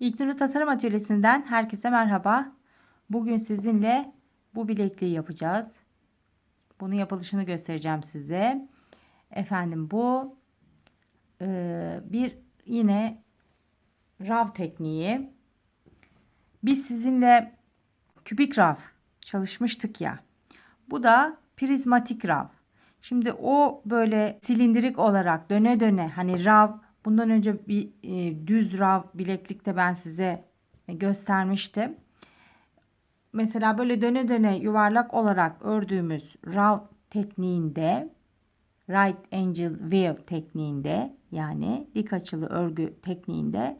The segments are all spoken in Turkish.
İlknur'u Tasarım Atölyesi'nden herkese merhaba. Bugün sizinle bu bilekliği yapacağız. Bunun yapılışını göstereceğim size. Efendim bu e, bir yine rav tekniği. Biz sizinle kübik rav çalışmıştık ya. Bu da prizmatik rav. Şimdi o böyle silindirik olarak döne döne hani rav bundan önce bir e, düz rav bileklikte ben size göstermiştim. Mesela böyle döne döne yuvarlak olarak ördüğümüz rav tekniğinde right angle weave tekniğinde yani dik açılı örgü tekniğinde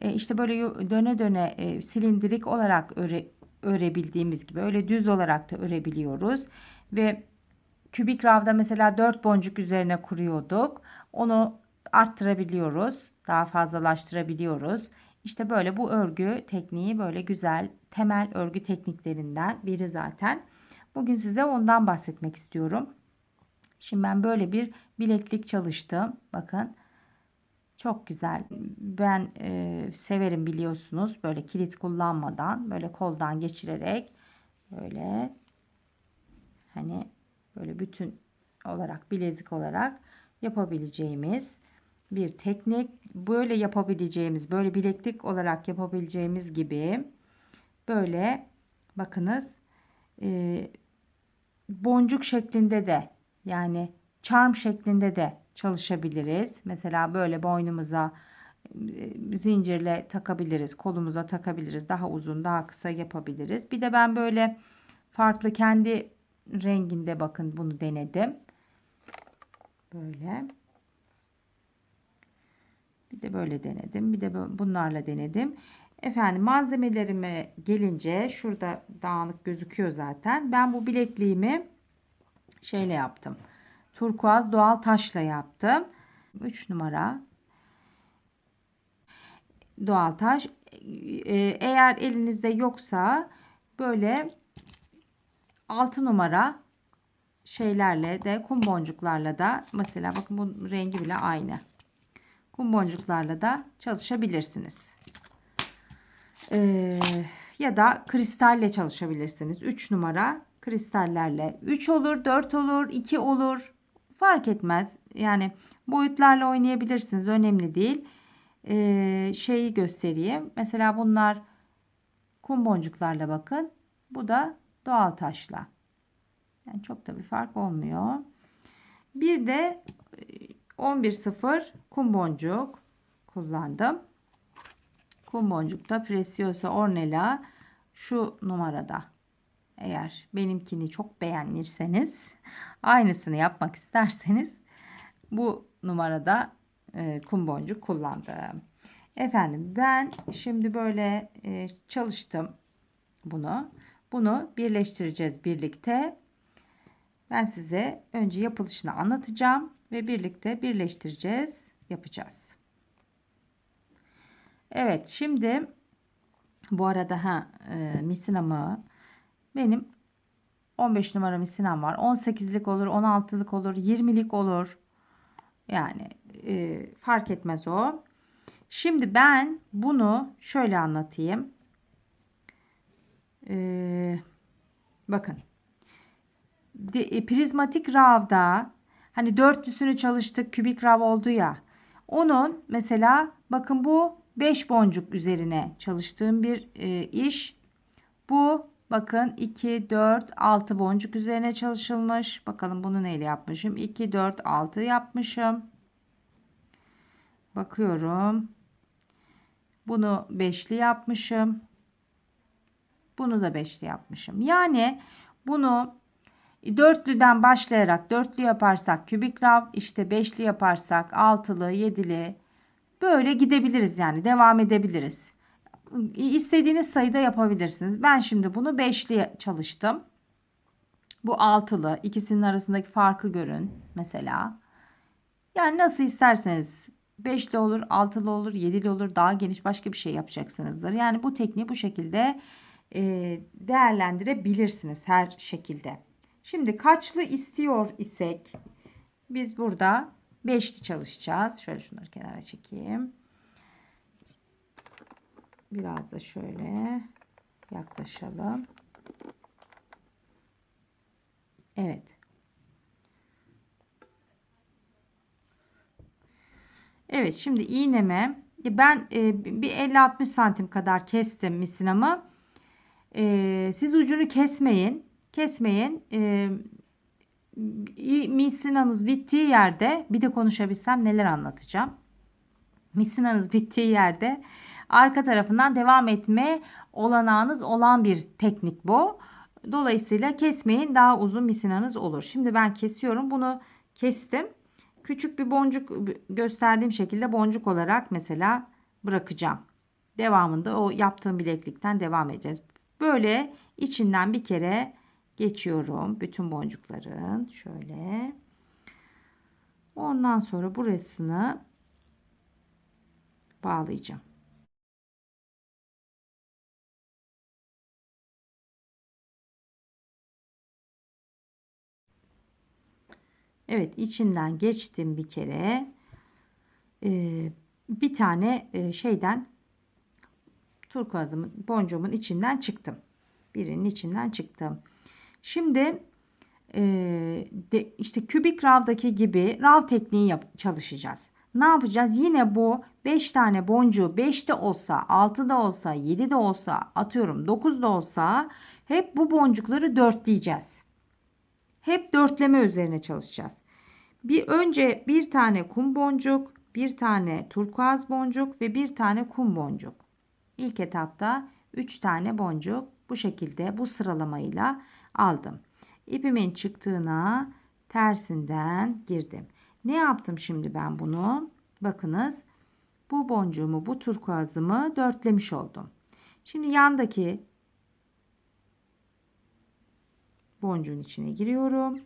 e, işte böyle döne döne e, silindirik olarak öre, örebildiğimiz gibi öyle düz olarak da örebiliyoruz ve kübik ravda mesela 4 boncuk üzerine kuruyorduk. Onu arttırabiliyoruz. Daha fazlalaştırabiliyoruz. İşte böyle bu örgü tekniği böyle güzel temel örgü tekniklerinden biri zaten. Bugün size ondan bahsetmek istiyorum. Şimdi ben böyle bir bileklik çalıştım. Bakın çok güzel. Ben e, severim biliyorsunuz. Böyle kilit kullanmadan böyle koldan geçirerek böyle hani böyle bütün olarak bilezik olarak yapabileceğimiz bir teknik. Böyle yapabileceğimiz, böyle bileklik olarak yapabileceğimiz gibi böyle bakınız e, boncuk şeklinde de yani charm şeklinde de çalışabiliriz. Mesela böyle boynumuza e, zincirle takabiliriz, kolumuza takabiliriz. Daha uzun, daha kısa yapabiliriz. Bir de ben böyle farklı kendi renginde bakın bunu denedim. Böyle. Bir de böyle denedim. Bir de bunlarla denedim. Efendim malzemelerime gelince şurada dağınık gözüküyor zaten. Ben bu bilekliğimi şeyle yaptım. Turkuaz doğal taşla yaptım. 3 numara doğal taş. Ee, eğer elinizde yoksa böyle 6 numara şeylerle de kum boncuklarla da mesela bakın bu rengi bile aynı. Kum boncuklarla da çalışabilirsiniz. Ee, ya da kristalle çalışabilirsiniz. 3 numara kristallerle 3 olur, 4 olur, 2 olur. Fark etmez. Yani boyutlarla oynayabilirsiniz. Önemli değil. Ee, şeyi göstereyim. Mesela bunlar kum boncuklarla bakın. Bu da doğal taşla. Yani çok da bir fark olmuyor. Bir de 11.0 kum boncuk kullandım. Kum boncukta Preciosa Ornella şu numarada. Eğer benimkini çok beğenirseniz aynısını yapmak isterseniz bu numarada e, kum boncuk kullandım. Efendim ben şimdi böyle e, çalıştım bunu. Bunu birleştireceğiz birlikte. Ben size önce yapılışını anlatacağım ve birlikte birleştireceğiz, yapacağız. Evet, şimdi bu arada ha e, misinamı benim 15 numara misinam var. 18'lik olur, 16'lık olur, 20'lik olur. Yani e, fark etmez o. Şimdi ben bunu şöyle anlatayım. Ee, bakın. E, prizmatik ravda hani dörtlüsünü çalıştık kübik rav oldu ya. Onun mesela bakın bu 5 boncuk üzerine çalıştığım bir e, iş. Bu bakın 2 4 6 boncuk üzerine çalışılmış. Bakalım bunu neyle yapmışım? 2 4 6 yapmışım. Bakıyorum. Bunu beşli yapmışım. Bunu da beşli yapmışım. Yani bunu dörtlüden başlayarak dörtlü yaparsak kübik rav işte beşli yaparsak altılı yedili böyle gidebiliriz yani devam edebiliriz. İstediğiniz sayıda yapabilirsiniz. Ben şimdi bunu beşli çalıştım. Bu altılı ikisinin arasındaki farkı görün mesela. Yani nasıl isterseniz beşli olur, altılı olur, yedili olur, daha geniş başka bir şey yapacaksınızdır. Yani bu tekniği bu şekilde e, değerlendirebilirsiniz her şekilde. Şimdi kaçlı istiyor isek biz burada beşli çalışacağız. Şöyle şunları kenara çekeyim. Biraz da şöyle yaklaşalım. Evet. Evet şimdi iğneme ben e, bir 50-60 santim kadar kestim misinamı. E, siz ucunu kesmeyin. Kesmeyin. E, misinanız bittiği yerde bir de konuşabilsem neler anlatacağım. Misinanız bittiği yerde arka tarafından devam etme olanağınız olan bir teknik bu. Dolayısıyla kesmeyin daha uzun misinanız olur. Şimdi ben kesiyorum. Bunu kestim. Küçük bir boncuk gösterdiğim şekilde boncuk olarak mesela bırakacağım. Devamında o yaptığım bileklikten devam edeceğiz. Böyle içinden bir kere geçiyorum bütün boncukların şöyle. Ondan sonra burasını bağlayacağım. Evet içinden geçtim bir kere. Ee, bir tane e, şeyden turkuazımın boncuğumun içinden çıktım. Birinin içinden çıktım. Şimdi e, de, işte kübik ravdaki gibi rav tekniği yap, çalışacağız. Ne yapacağız? Yine bu 5 tane boncuğu 5'te olsa, 6'da olsa, 7'de olsa, atıyorum 9'da olsa hep bu boncukları dörtleyeceğiz. Hep dörtleme üzerine çalışacağız. Bir önce bir tane kum boncuk, bir tane turkuaz boncuk ve bir tane kum boncuk. İlk etapta 3 tane boncuk bu şekilde bu sıralamayla aldım. İpimin çıktığına tersinden girdim. Ne yaptım şimdi ben bunu? Bakınız bu boncuğumu bu turkuazımı dörtlemiş oldum. Şimdi yandaki boncuğun içine giriyorum.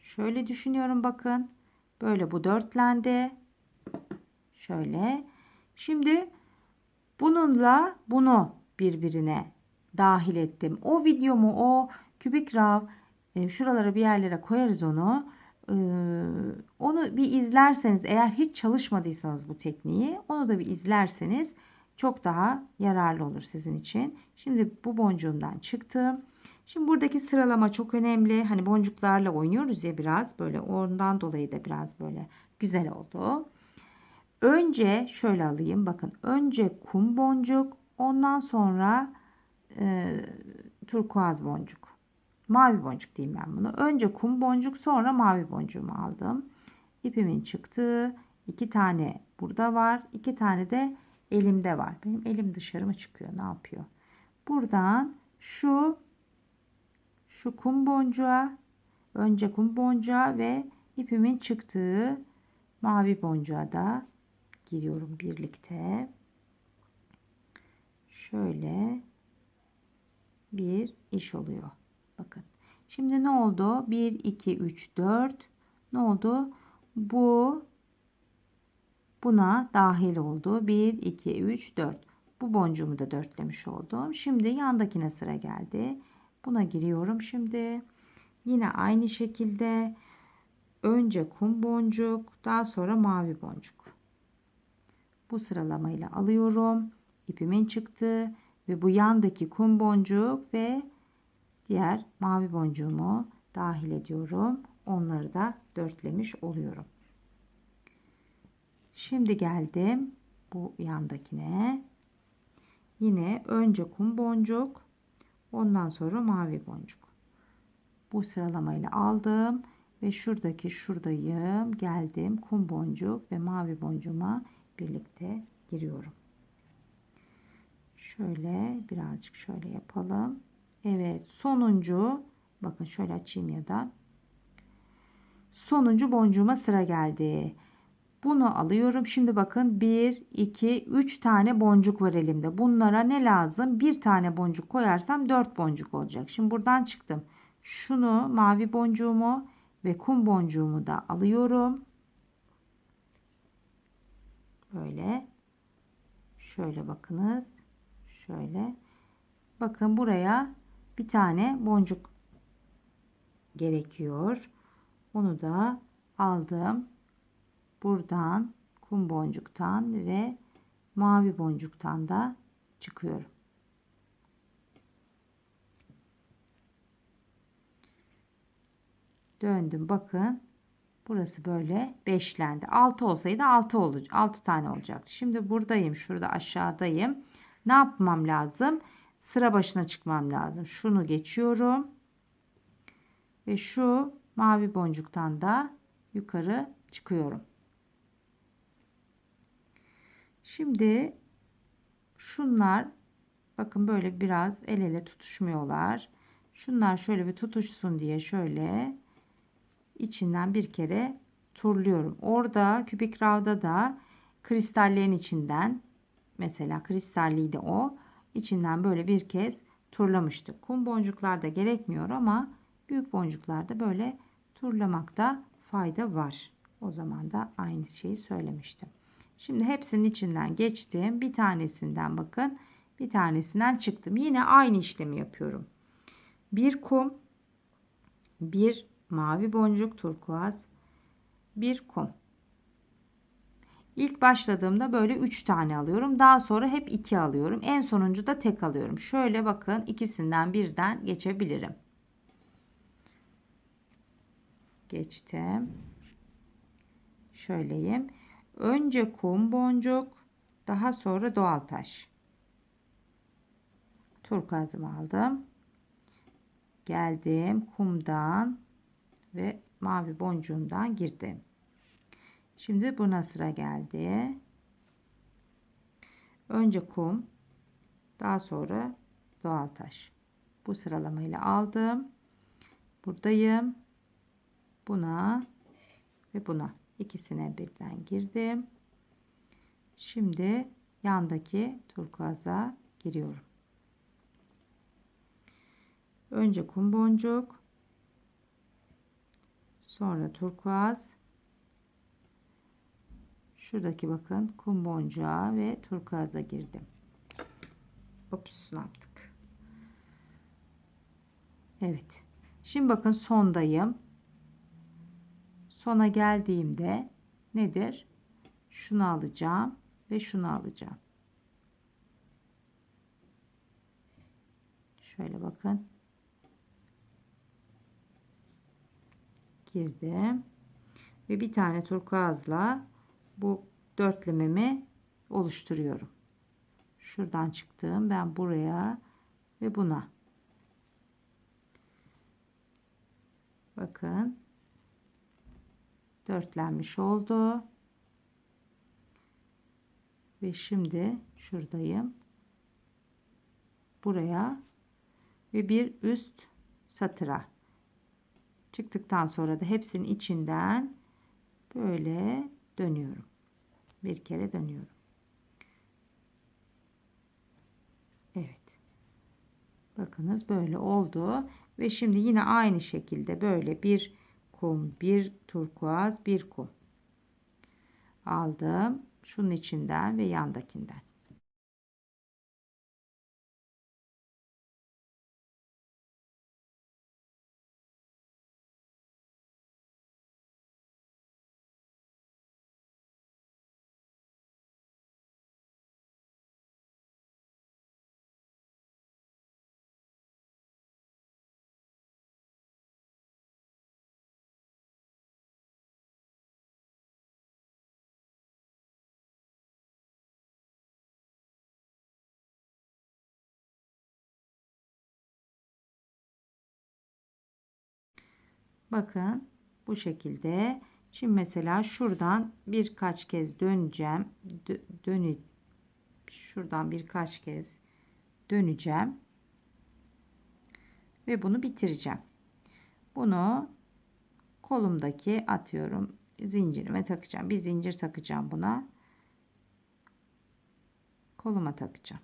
Şöyle düşünüyorum bakın. Böyle bu dörtlendi. Şöyle. Şimdi bununla bunu birbirine dahil ettim. O videomu o kübik rav e, şuralara bir yerlere koyarız onu. E, onu bir izlerseniz eğer hiç çalışmadıysanız bu tekniği onu da bir izlerseniz çok daha yararlı olur sizin için. Şimdi bu boncuğumdan çıktım. Şimdi buradaki sıralama çok önemli. Hani boncuklarla oynuyoruz ya biraz böyle ondan dolayı da biraz böyle güzel oldu. Önce şöyle alayım. Bakın önce kum boncuk ondan sonra e, turkuaz boncuk. Mavi boncuk diyeyim ben bunu. Önce kum boncuk sonra mavi boncuğumu aldım. İpimin çıktığı iki tane burada var. iki tane de elimde var. Benim elim dışarı mı çıkıyor? Ne yapıyor? Buradan şu şu kum boncuğa önce kum boncuğa ve ipimin çıktığı mavi boncuğa da giriyorum birlikte. Şöyle bir iş oluyor. Bakın. Şimdi ne oldu? 1, 2, 3, 4. Ne oldu? Bu buna dahil oldu. 1, 2, 3, 4. Bu boncuğumu da dörtlemiş oldum. Şimdi yandakine sıra geldi. Buna giriyorum şimdi. Yine aynı şekilde önce kum boncuk, daha sonra mavi boncuk. Bu sıralamayla alıyorum. İpimin çıktı ve bu yandaki kum boncuk ve diğer mavi boncuğumu dahil ediyorum. Onları da dörtlemiş oluyorum. Şimdi geldim bu yandakine. Yine önce kum boncuk, ondan sonra mavi boncuk. Bu sıralamayla aldım ve şuradaki şuradayım. Geldim kum boncuk ve mavi boncuğuma birlikte giriyorum. Şöyle birazcık şöyle yapalım. Evet sonuncu bakın şöyle açayım ya da sonuncu boncuğuma sıra geldi. Bunu alıyorum. Şimdi bakın 1, 2, 3 tane boncuk var elimde. Bunlara ne lazım? Bir tane boncuk koyarsam 4 boncuk olacak. Şimdi buradan çıktım. Şunu mavi boncuğumu ve kum boncuğumu da alıyorum. Böyle. Şöyle bakınız. Şöyle. Bakın buraya bir tane boncuk gerekiyor. Onu da aldım. Buradan kum boncuktan ve mavi boncuktan da çıkıyorum. Döndüm bakın. Burası böyle beşlendi. 6 olsaydı 6 olacak. 6 tane olacaktı. Şimdi buradayım. Şurada aşağıdayım. Ne yapmam lazım? Sıra başına çıkmam lazım. Şunu geçiyorum. Ve şu mavi boncuktan da yukarı çıkıyorum. Şimdi şunlar bakın böyle biraz el ele tutuşmuyorlar. Şunlar şöyle bir tutuşsun diye şöyle içinden bir kere turluyorum. Orada kübik ravda da kristallerin içinden mesela kristalliydi o. içinden böyle bir kez turlamıştık. Kum boncuklarda gerekmiyor ama büyük boncuklarda böyle turlamakta fayda var. O zaman da aynı şeyi söylemiştim. Şimdi hepsinin içinden geçtim. Bir tanesinden bakın. Bir tanesinden çıktım. Yine aynı işlemi yapıyorum. Bir kum, bir mavi boncuk turkuaz, bir kum. İlk başladığımda böyle 3 tane alıyorum. Daha sonra hep 2 alıyorum. En sonuncu da tek alıyorum. Şöyle bakın ikisinden birden geçebilirim. Geçtim. Şöyleyim. Önce kum boncuk, daha sonra doğal taş. Turkuazımı aldım. Geldim kumdan ve mavi boncuğumdan girdim. Şimdi buna sıra geldi. Önce kum, daha sonra doğal taş. Bu sıralamayla aldım. Buradayım. Buna ve buna ikisine birden girdim. Şimdi yandaki turkuaza giriyorum. Önce kum boncuk, sonra turkuaz. Şuradaki bakın kum boncuğa ve turkuaza girdim. Ops ne yaptık? Evet. Şimdi bakın sondayım. Sona geldiğimde nedir? Şunu alacağım ve şunu alacağım. Şöyle bakın. Girdim. Ve bir tane turkuazla bu dörtlememi oluşturuyorum. Şuradan çıktım. Ben buraya ve buna. Bakın. Dörtlenmiş oldu. Ve şimdi şuradayım. Buraya ve bir üst satıra. Çıktıktan sonra da hepsinin içinden böyle dönüyorum. Bir kere dönüyorum. Evet. Bakınız böyle oldu. Ve şimdi yine aynı şekilde böyle bir kum, bir turkuaz, bir kum. Aldım. Şunun içinden ve yandakinden. Bakın bu şekilde. Şimdi mesela şuradan birkaç kez döneceğim. Dö dönü şuradan birkaç kez döneceğim. Ve bunu bitireceğim. Bunu kolumdaki atıyorum zincirime takacağım. Bir zincir takacağım buna. Koluma takacağım.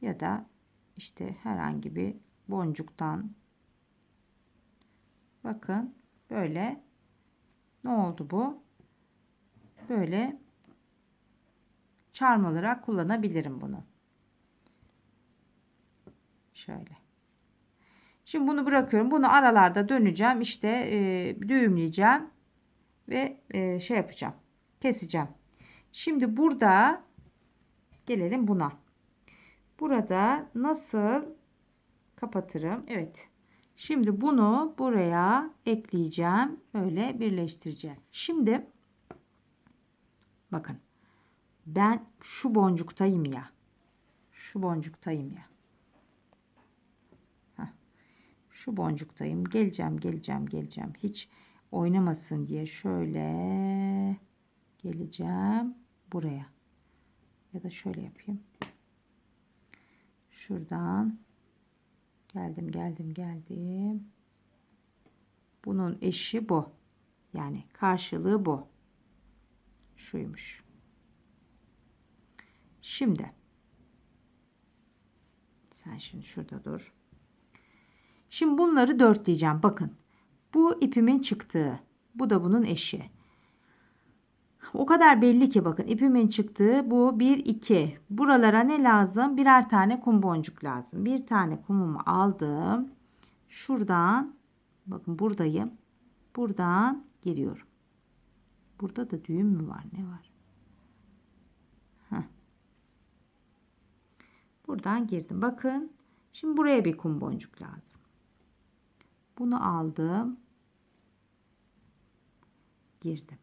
Ya da işte herhangi bir boncuktan bakın böyle ne oldu bu böyle charm olarak kullanabilirim bunu şöyle şimdi bunu bırakıyorum bunu aralarda döneceğim işte e, düğümleyeceğim ve e, şey yapacağım. Keseceğim. Şimdi burada gelelim buna. Burada nasıl kapatırım? Evet. Şimdi bunu buraya ekleyeceğim. Böyle birleştireceğiz. Şimdi bakın. Ben şu boncuktayım ya. Şu boncuktayım ya. Heh. Şu boncuktayım. Geleceğim, geleceğim, geleceğim. Hiç oynamasın diye şöyle geleceğim buraya. Ya da şöyle yapayım. Şuradan geldim, geldim, geldim. Bunun eşi bu. Yani karşılığı bu. Şuymuş. Şimdi sen şimdi şurada dur. Şimdi bunları dörtleyeceğim. Bakın. Bu ipimin çıktığı. Bu da bunun eşi. O kadar belli ki bakın ipimin çıktığı bu 1 2. Buralara ne lazım? Birer tane kum boncuk lazım. Bir tane kumumu aldım. Şuradan bakın buradayım. Buradan giriyorum. Burada da düğüm mü var? Ne var? Heh. Buradan girdim. Bakın. Şimdi buraya bir kum boncuk lazım. Bunu aldım. Girdim.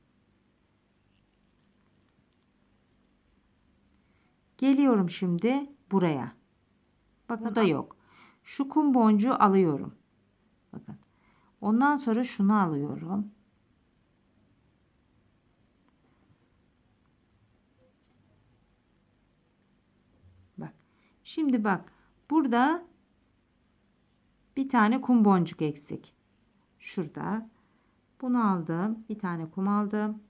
Geliyorum şimdi buraya. Bakın bu da yok. Şu kum boncuğu alıyorum. Bakın. Ondan sonra şunu alıyorum. Bak. Şimdi bak. Burada bir tane kum boncuk eksik. Şurada. Bunu aldım. Bir tane kum aldım.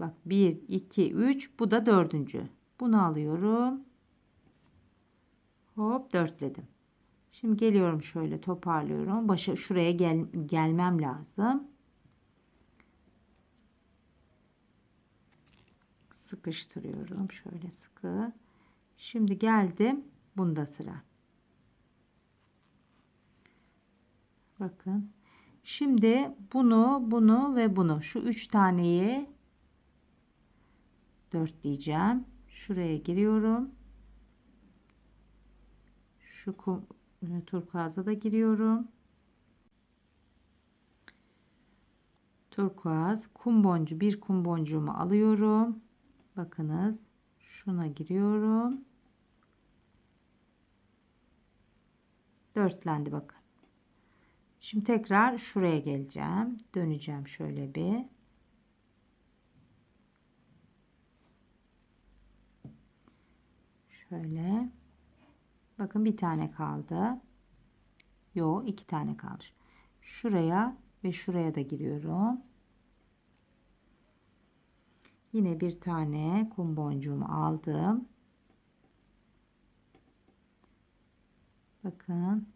Bak 1, 2, 3. Bu da dördüncü. Bunu alıyorum. Hop dörtledim. Şimdi geliyorum şöyle toparlıyorum. Başa şuraya gel, gelmem lazım. Sıkıştırıyorum. Şöyle sıkı. Şimdi geldim. Bunda sıra. Bakın. Şimdi bunu, bunu ve bunu şu üç taneyi dörtleyeceğim. Şuraya giriyorum. Şu kum, turkuaza da giriyorum. Turkuaz kum boncu bir kum boncuğumu alıyorum. Bakınız şuna giriyorum. Dörtlendi bakın. Şimdi tekrar şuraya geleceğim. Döneceğim şöyle bir. Şöyle. Bakın bir tane kaldı. Yo iki tane kalmış. Şuraya ve şuraya da giriyorum. Yine bir tane kum boncuğumu aldım. Bakın.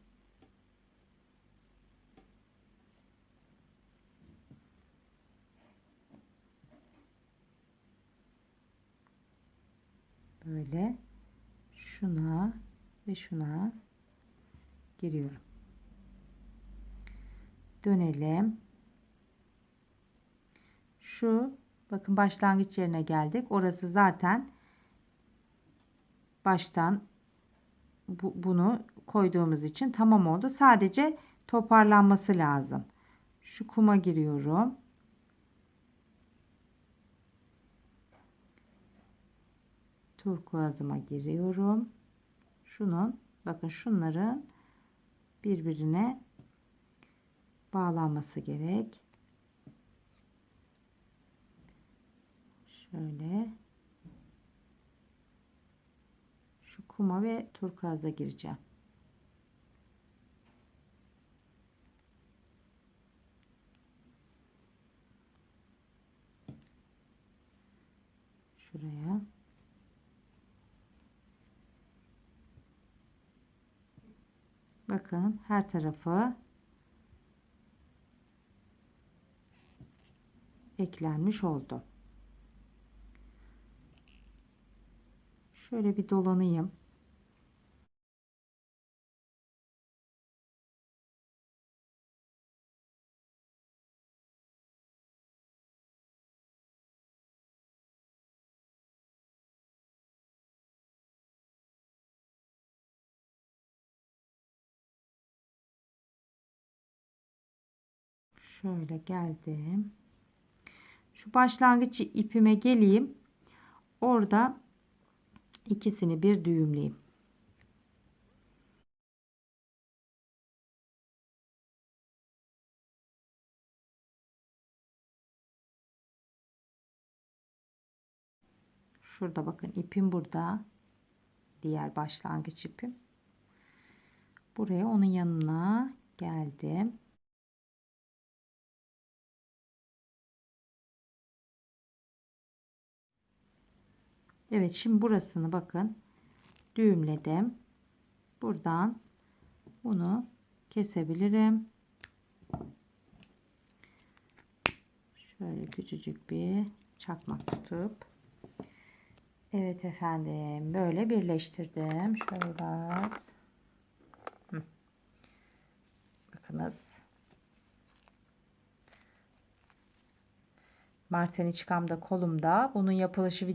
Böyle şuna ve şuna giriyorum. Dönelim. Şu bakın başlangıç yerine geldik. Orası zaten baştan bu, bunu koyduğumuz için tamam oldu. Sadece toparlanması lazım. Şu kuma giriyorum. Turkuazıma giriyorum. Şunun bakın şunların birbirine bağlanması gerek. Şöyle şu kuma ve turkuaza gireceğim. Şuraya. Bakın her tarafı eklenmiş oldu. Şöyle bir dolanayım. Şöyle geldim. Şu başlangıç ipime geleyim. Orada ikisini bir düğümleyeyim. Şurada bakın ipim burada. Diğer başlangıç ipim. Buraya onun yanına geldim. Evet şimdi burasını bakın düğümledim. Buradan bunu kesebilirim. Şöyle küçücük bir çakmak tutup Evet efendim böyle birleştirdim. Şöyle biraz. Bakınız. Marteni çıkamda kolumda. Bunun yapılışı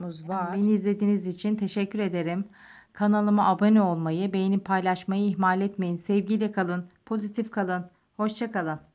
videomuz var. Beni izlediğiniz için teşekkür ederim. Kanalıma abone olmayı, beğenip paylaşmayı ihmal etmeyin. Sevgiyle kalın, pozitif kalın. Hoşça kalın.